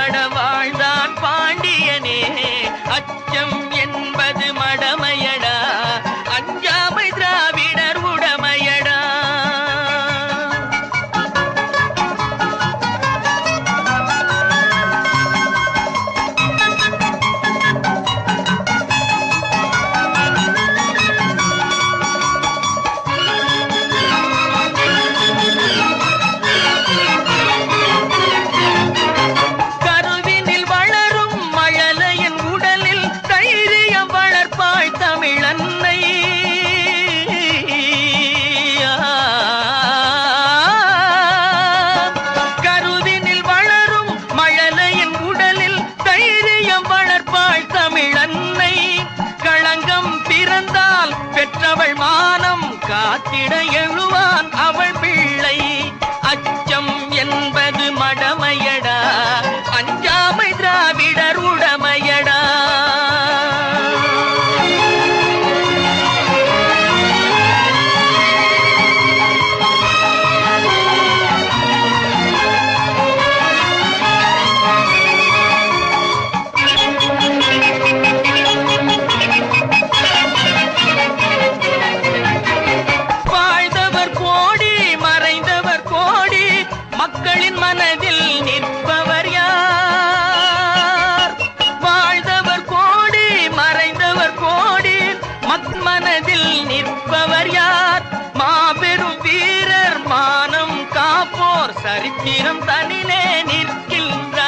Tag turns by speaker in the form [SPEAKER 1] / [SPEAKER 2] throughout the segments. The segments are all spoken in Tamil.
[SPEAKER 1] படவா? என் மனதில் நிற்பவர் யார்? வாழ்ந்தவர் கோடி மறைந்தவர் கோடி மத் மனதில் நிற்பவர் யார்? மாபெரும் வீரர் மானம் காப்போர் சரித்திரம் தனிலே நிற்கின்ற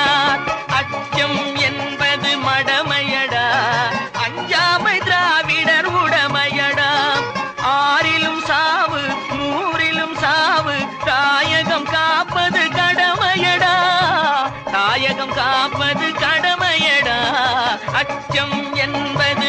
[SPEAKER 1] அச்சம் என்பது